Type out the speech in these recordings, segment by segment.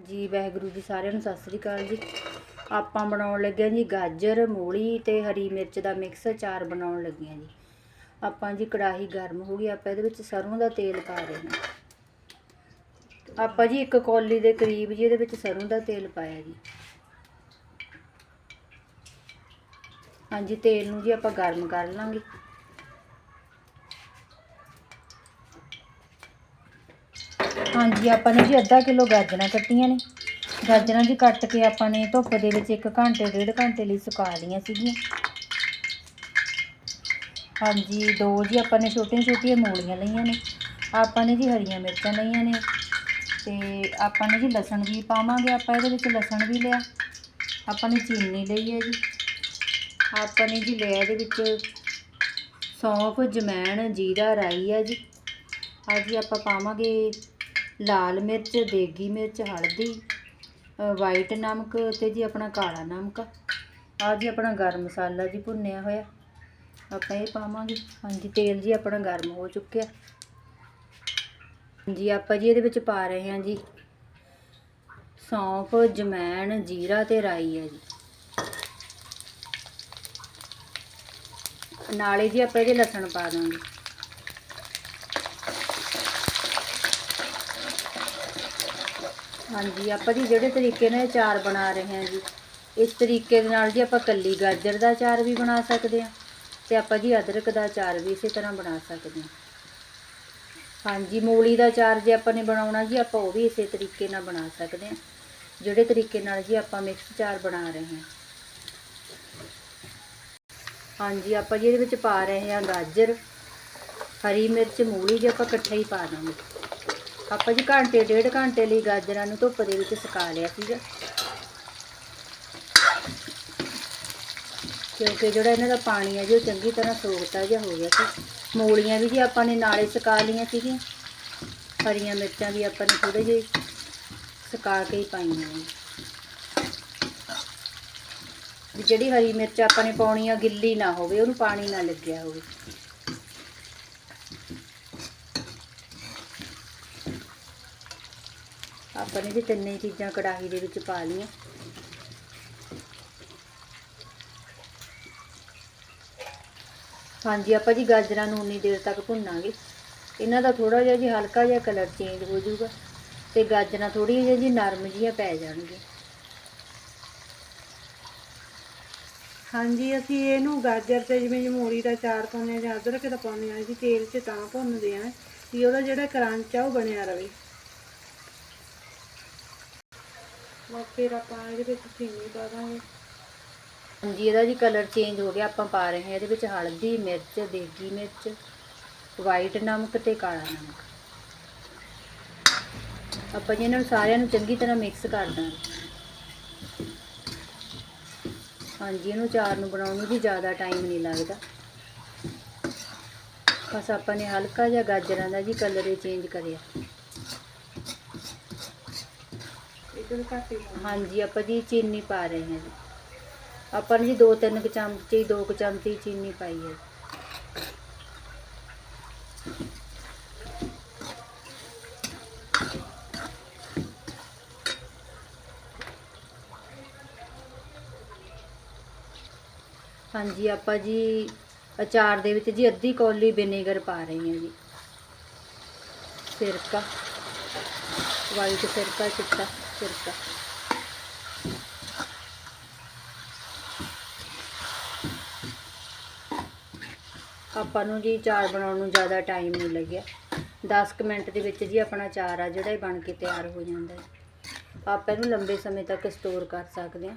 ਜੀ, ਵਾਹਿਗੁਰੂ ਜੀ ਸਾਰਿਆਂ ਨੂੰ ਸਤਿ ਸ੍ਰੀ ਅਕਾਲ ਜੀ। ਆਪਾਂ ਬਣਾਉਣ ਲੱਗੇ ਹਾਂ ਜੀ ਗਾਜਰ, ਮੂਲੀ ਤੇ ਹਰੀ ਮਿਰਚ ਦਾ ਮਿਕਸ ਅਚਾਰ ਬਣਾਉਣ ਲੱਗੇ ਹਾਂ ਜੀ। ਆਪਾਂ ਜੀ ਕੜਾਹੀ ਗਰਮ ਹੋ ਗਈ, ਆਪਾਂ ਇਹਦੇ ਵਿੱਚ ਸਰੋਂ ਦਾ ਤੇਲ ਪਾ ਰਹੇ ਹਾਂ। ਆਪਾਂ ਜੀ ਇੱਕ ਕੌਲੀ ਦੇ ਕਰੀਬ ਜੀ ਇਹਦੇ ਵਿੱਚ ਸਰੋਂ ਦਾ ਤੇਲ ਪਾਇਆ ਜੀ। ਹਾਂਜੀ, ਤੇਲ ਨੂੰ ਜੀ ਆਪਾਂ ਗਰਮ ਕਰ ਲਾਂਗੇ। ਹਾਂਜੀ, ਆਪਾਂ ਨੇ ਜੀ ਅੱਧਾ ਕਿਲੋ ਗਾਜਰਾਂ ਕੱਟੀਆਂ ਨੇ। ਗਾਜਰਾਂ ਜੀ ਕੱਟ ਕੇ ਆਪਾਂ ਨੇ ਧੁੱਪ ਦੇ ਵਿੱਚ 1 ਘੰਟੇ, ਡੇਢ ਘੰਟੇ ਲਈ ਸੁਕਾ ਲਈਆਂ ਸੀਗੀਆਂ। ਹਾਂਜੀ, ਦੋ ਜੀ ਆਪਾਂ ਨੇ ਛੋਟੀਆਂ ਛੋਟੀਆਂ ਮੂਲੀਆਂ ਲਈਆਂ ਨੇ। ਆਪਾਂ ਨੇ ਜੀ ਹਰੀਆਂ ਮਿਰਚਾਂ ਲਈਆਂ ਨੇ ਤੇ ਆਪਾਂ ਨੇ ਜੀ ਲਸਣ ਵੀ ਪਾਵਾਂਗੇ, ਆਪਾਂ ਇਹਦੇ ਵਿੱਚ ਲਸਣ ਵੀ ਲਿਆ। ਆਪਾਂ ਨੇ ਚੀਨੀ ਲਈ ਹੈ ਜੀ। ਆਪਾਂ ਨੇ ਜੀ ਲਿਆ ਇਹਦੇ ਵਿੱਚ ਸੌਂਫ, ਜਮੈਣ, ਜੀਰਾ, ਰਾਈ ਹੈ ਜੀ। ਅੱਜ ਜੀ ਆਪਾਂ ਪਾਵਾਂਗੇ ਲਾਲ ਮਿਰਚ, ਦੇਗੀ ਮਿਰਚ, ਹਲਦੀ ਵਾਈਟ ਨਮਕ ਤੇ ਜੀ ਆਪਣਾ ਕਾਲਾ ਨਮਕ। ਆ ਜੀ ਆਪਣਾ ਗਰਮ ਮਸਾਲਾ ਜੀ ਭੁੰਨਿਆ ਹੋਇਆ। ਆਪਾਂ ਇਹ ਪਾਵਾਂਗੇ। ਹਾਂਜੀ, ਤੇਲ ਜੀ ਆਪਣਾ ਗਰਮ ਹੋ ਚੁੱਕਿਆ। ਜੀ ਆਪਾਂ ਜੀ ਇਹਦੇ ਵਿੱਚ ਪਾ ਰਹੇ ਹਾਂ ਜੀ ਸੌਂਫ, ਜਮੈਣ, ਜੀਰਾ ਤੇ ਰਾਈ ਹੈ ਜੀ। ਨਾਲੇ ਜੀ ਆਪਾਂ ਇਹਦੇ ਲਸਣ ਪਾ ਦਾਂਗੇ। ਹਾਂਜੀ, ਆਪਾਂ ਜੀ ਜਿਹੜੇ ਤਰੀਕੇ ਨਾਲ ਇਹ ਅਚਾਰ ਬਣਾ ਰਹੇ ਹਾਂ ਜੀ, ਇਸ ਤਰੀਕੇ ਦੇ ਨਾਲ ਜੀ ਆਪਾਂ ਕੱਲੀ ਗਾਜਰ ਦਾ ਅਚਾਰ ਵੀ ਬਣਾ ਸਕਦੇ ਹਾਂ ਤੇ ਆਪਾਂ ਜੀ ਅਦਰਕ ਦਾ ਅਚਾਰ ਵੀ ਇਸੇ ਤਰ੍ਹਾਂ ਬਣਾ ਸਕਦੇ ਹਾਂ। ਹਾਂਜੀ, ਮੂਲੀ ਦਾ ਅਚਾਰ ਜੇ ਆਪਾਂ ਨੇ ਬਣਾਉਣਾ ਜੀ, ਆਪਾਂ ਉਹ ਵੀ ਇਸੇ ਤਰੀਕੇ ਨਾਲ ਬਣਾ ਸਕਦੇ ਹਾਂ। ਜਿਹੜੇ ਤਰੀਕੇ ਨਾਲ ਜੀ ਆਪਾਂ ਮਿਕਸ ਅਚਾਰ ਬਣਾ ਰਹੇ ਹਾਂ। ਹਾਂਜੀ, ਆਪਾਂ ਜੀ ਇਹਦੇ ਵਿੱਚ ਪਾ ਰਹੇ ਹਾਂ ਗਾਜਰ, ਹਰੀ ਮਿਰਚ, ਮੂਲੀ ਜੇ ਆਪਾਂ ਇਕੱਠਾ ਹੀ ਪਾ ਦਾਂਗੇ। ਆਪਾਂ ਜੀ ਘੰਟੇ, ਡੇਢ ਘੰਟੇ ਲਈ ਗਾਜਰਾਂ ਨੂੰ ਧੁੱਪ ਦੇ ਵਿੱਚ ਸੁਕਾ ਲਿਆ ਸੀਗਾ ਕਿਉਂਕਿ ਜਿਹੜਾ ਇਹਨਾਂ ਦਾ ਪਾਣੀ ਹੈ ਜੀ, ਉਹ ਚੰਗੀ ਤਰ੍ਹਾਂ ਸੋਖਤਾ ਜਿਹਾ ਹੋ ਗਿਆ ਸੀ। ਮੂਲੀਆਂ ਵੀ ਜੀ ਆਪਾਂ ਨੇ ਨਾਲੇ ਸੁਕਾ ਲਈਆਂ ਸੀਗੀਆਂ। ਹਰੀਆਂ ਮਿਰਚਾਂ ਵੀ ਆਪਾਂ ਨੇ ਥੋੜੇ ਜਿਹੇ ਸੁਕਾ ਕੇ ਹੀ ਪਾਈਆਂ ਨੇ। ਜਿਹੜੀ ਹਰੀ ਮਿਰਚ ਆਪਾਂ ਨੇ ਪਾਉਣੀ ਆ, ਗਿੱਲੀ ਨਾ ਹੋਵੇ, ਉਹਨੂੰ ਪਾਣੀ ਨਾ ਲੱਗਿਆ ਹੋਵੇ। ਆਪਾਂ ਨੇ ਜੀ ਤਿੰਨੇ ਚੀਜ਼ਾਂ ਕੜਾਹੀ ਦੇ ਵਿੱਚ ਪਾ ਲਈਆਂ। ਹਾਂਜੀ, ਆਪਾਂ ਜੀ ਗਾਜਰਾਂ ਨੂੰ ਉਨੀ ਦੇਰ ਤੱਕ ਭੁੰਨਾਂਗੇ। ਇਹਨਾਂ ਦਾ ਥੋੜਾ ਜਿਹਾ ਜੀ ਹਲਕਾ ਜਿਹਾ ਕਲਰ ਚੇਂਜ ਹੋ ਜਾਊਗਾ ਤੇ ਗਾਜਰਾਂ ਥੋੜੀਆਂ ਜਿਹੀਆਂ ਜੀ ਨਰਮ ਜਿਹੀਆਂ ਪੈ ਜਾਣਗੀਆਂ। ਹਾਂਜੀ, ਅਸੀਂ ਇਹਨੂੰ ਗਾਜਰ ਤੇ ਜਿਵੇਂ ਜੀ ਦਾ ਚਾਰ ਪਾਉਂਦੇ ਆ ਜਾਂ ਅਦਰਕ ਦਾ ਪਾਉਂਦੇ ਆ ਜੀ ਤੇਲ 'ਚ ਤਾਂ ਭੁੰਨਦੇ ਆ ਵੀ ਉਹਦਾ ਜਿਹੜਾ ਕਰੰਚ ਆ ਉਹ ਬਣਿਆ ਰਵੇ ਬਸ ਫਿਰ ਆਪਾਂ ਇਹਦੇ ਵਿੱਚ ਚੀਨੀ ਪਾ ਦਾਂਗੇ। ਹਾਂਜੀ, ਇਹਦਾ ਜੀ ਕਲਰ ਚੇਂਜ ਹੋ ਗਿਆ, ਆਪਾਂ ਪਾ ਰਹੇ ਹਾਂ ਇਹਦੇ ਵਿੱਚ ਹਲਦੀ, ਮਿਰਚ, ਦੇਗੀ ਮਿਰਚ ਵਾਈਟ ਨਮਕ ਤੇ ਕਾਲਾ ਨਮਕ। ਆਪਾਂ ਜੀ ਇਹਨਾਂ ਨੂੰ ਸਾਰਿਆਂ ਨੂੰ ਚੰਗੀ ਤਰ੍ਹਾਂ ਮਿਕਸ ਕਰ ਦਾਂਗੇ। ਹਾਂਜੀ, ਇਹਨੂੰ ਚਾਰ ਨੂੰ ਬਣਾਉਣ ਨੂੰ ਵੀ ਜ਼ਿਆਦਾ ਟਾਈਮ ਨਹੀਂ ਲੱਗਦਾ। ਬਸ ਆਪਾਂ ਨੇ ਹਲਕਾ ਜਿਹਾ ਗਾਜਰਾਂ ਦਾ ਜੀ ਕਲਰ ਚੇਂਜ ਕਰਿਆ। ਇਧਰ ਘੱਟ ਹੀ ਪਾਉਣਾ। ਹਾਂਜੀ, ਆਪਾਂ ਜੀ ਚੀਨੀ ਪਾ ਰਹੇ ਹਾਂ ਜੀ। ਆਪਾਂ ਨੇ ਜੀ ਦੋ ਤਿੰਨ ਕੁ ਚਮਚੇ, ਦੋ ਕੁ ਚਮਚੇ ਚੀਨੀ ਪਾਈ ਹੈ। ਹਾਂਜੀ, ਆਪਾਂ ਜੀ ਅਚਾਰ ਦੇ ਵਿੱਚ ਜੀ ਅੱਧੀ ਕੌਲੀ ਵਿਨੇਗਰ ਪਾ ਰਹੇ ਹਾਂ ਜੀ। ਸਿਰਕਾ ਵਾਈਟ ਸਿਰਕਾ ਚਿੱਟਾ। ਸਿਰਕਾ ਆਪਾਂ ਨੂੰ ਜੀ ਚਾਰ ਬਣਾਉਣ ਨੂੰ ਜ਼ਿਆਦਾ ਟਾਈਮ ਨਹੀਂ ਲੱਗਿਆ। 10 ਕੁ ਮਿੰਟ ਦੇ ਵਿੱਚ ਜੀ ਆਪਣਾ ਚਾਰ ਆ ਜਿਹੜਾ ਇਹ ਬਣ ਕੇ ਤਿਆਰ ਹੋ ਜਾਂਦਾ ਹੈ ਆਪਾਂ ਇਹਨੂੰ ਲੰਬੇ ਸਮੇਂ ਤੱਕ ਸਟੋਰ ਕਰ ਸਕਦੇ ਹਾਂ।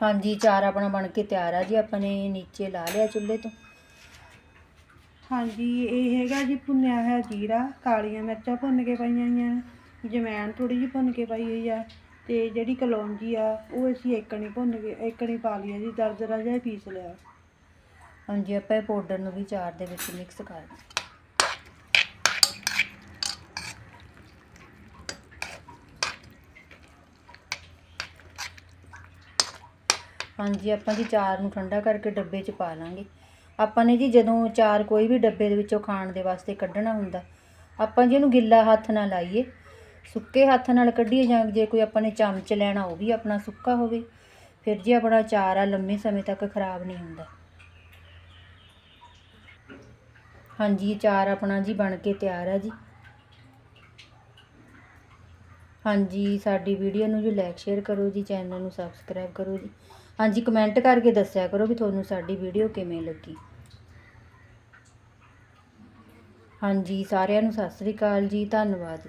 ਹਾਂਜੀ ਚਾਰ ਆਪਣਾ ਬਣ ਕੇ ਤਿਆਰ ਆ ਜੀ ਆਪਾਂ ਨੇ ਨੀਚੇ ਲਾ ਲਿਆ ਚੁੱਲ੍ਹੇ ਤੋਂ। ਹਾਂਜੀ ਇਹ ਹੈਗਾ ਜੀ ਭੁੰਨਿਆ ਹੋਇਆ ਜੀਰਾ ਕਾਲੀਆਂ ਮਿਰਚਾਂ ਭੁੰਨ ਕੇ ਪਾਈਆਂ ਹੋਈਆਂ ਜਮੈਣ ਥੋੜੀ ਜਿਹੀ ਭੁੰਨ ਕੇ ਪਾਈ ਹੋਈ ਆ ਤੇ ਜਿਹੜੀ ਕਲੌਂਜੀ ਆ ਉਹ ਅਸੀਂ ਏਕਣੀ ਭੁੰਨ ਕੇ ਏਕਣੀ ਪਾ ਲਈ ਆ ਜੀ ਦਰਦਰਾ ਜਿਹਾ ਪੀਸ ਲਿਆ। ਹਾਂਜੀ ਆਪਾਂ ਇਹ ਪਾਊਡਰ ਨੂੰ ਵੀ ਚਾਰ ਦੇ ਵਿੱਚ ਮਿਕਸ ਕਰ ਦਿੰਦੇ ਹਾਂਜੀ, ਆਪਾਂ ਜੀ ਚਾਰ ਨੂੰ ਠੰਡਾ ਕਰਕੇ ਡੱਬੇ 'ਚ ਪਾ ਲਾਂਗੇ। ਆਪਾਂ ਨੇ ਜੀ ਜਦੋਂ ਚਾਰ ਕੋਈ ਵੀ ਡੱਬੇ ਦੇ ਵਿੱਚੋਂ ਖਾਣ ਦੇ ਵਾਸਤੇ ਕੱਢਣਾ ਹੁੰਦਾ, ਆਪਾਂ ਜੀ ਉਹਨੂੰ ਗਿੱਲਾ ਹੱਥ ਨਾਲ ਲਾਈਏ। ਸੁੱਕੇ ਹੱਥ ਨਾਲ ਕੱਢੀਏ ਜਾਂ ਜੇ ਕੋਈ ਆਪਾਂ ਨੇ ਚਮਚ ਲੈਣਾ, ਉਹ ਵੀ ਆਪਣਾ ਸੁੱਕਾ ਹੋਵੇ। ਫਿਰ ਜੀ ਆਪਣਾ ਚਾਰ ਆ, ਲੰਮੇ ਸਮੇਂ ਤੱਕ ਖਰਾਬ ਨਹੀਂ ਹੁੰਦਾ। ਹਾਂਜੀ ਚਾਰ ਆਪਣਾ ਜੀ ਬਣ ਕੇ ਤਿਆਰ ਹੈ ਜੀ। ਹਾਂਜੀ, ਸਾਡੀ ਵੀਡੀਓ ਨੂੰ ਜੀ ਲਾਈਕ ਸ਼ੇਅਰ ਕਰੋ ਜੀ, ਚੈਨਲ ਨੂੰ ਸਬਸਕ੍ਰਾਈਬ ਕਰੋ ਜੀ। ਹਾਂਜੀ ਕਮੈਂਟ ਕਰਕੇ ਦੱਸਿਆ ਕਰੋ ਵੀ ਤੁਹਾਨੂੰ ਸਾਡੀ ਵੀਡੀਓ ਕਿਵੇਂ ਲੱਗੀ। ਹਾਂਜੀ, ਸਾਰਿਆਂ ਨੂੰ ਸਤਿ ਸ੍ਰੀ ਅਕਾਲ ਜੀ, ਧੰਨਵਾਦ।